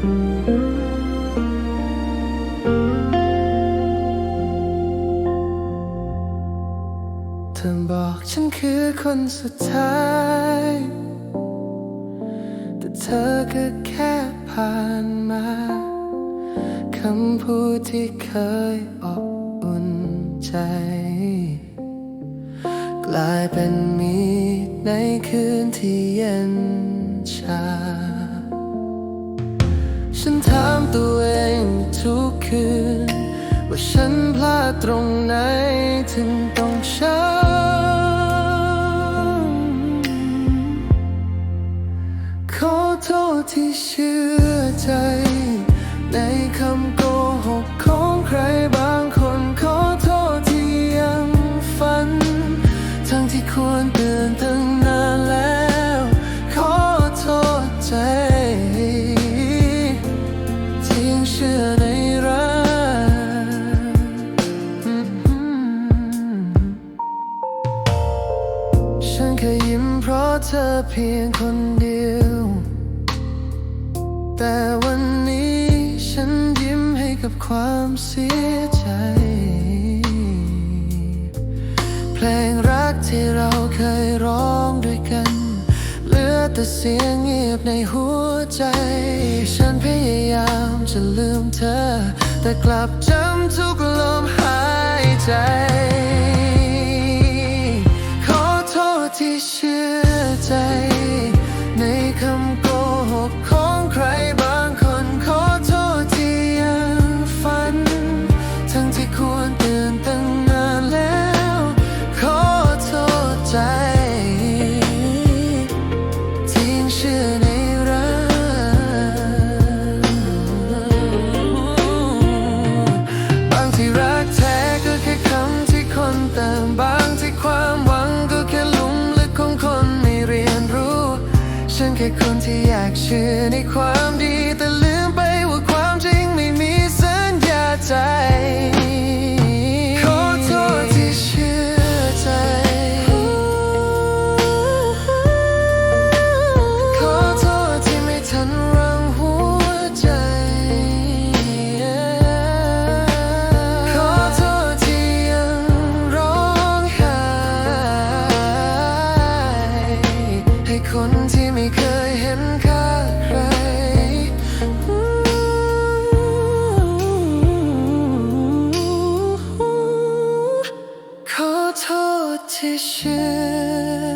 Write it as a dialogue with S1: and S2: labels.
S1: เธอบอกฉันคือคนสุดท้าย แต่เธอก็แค่ผ่านมา คำพูดที่เคยอบอุ่นใจ กลายเป็นมีดในคืนที่เย็นชา ฉันถามตัวเองทุกคืน ว่าฉันพลาดตรงไหนถึงต้องช้ำขอโทษที่ชื่อ ฉันเคยยิ้มเพราะเธอเพียงคนเดียว แต่วันนี้ฉันยิ้มให้กับความเสียใจ เพลงรักที่เราเคยร้องด้วยกัน เหลือแต่เสียงเงียบในหัวใจ ฉันพยายามจะลืมเธอ แต่กลับจำทุกลมหายใจ แค่คนที่อยากเชื่อในความดีแต่ลื คนที่ไม่เคยเห็นค่าใคร ขอโทษที่เชื่อ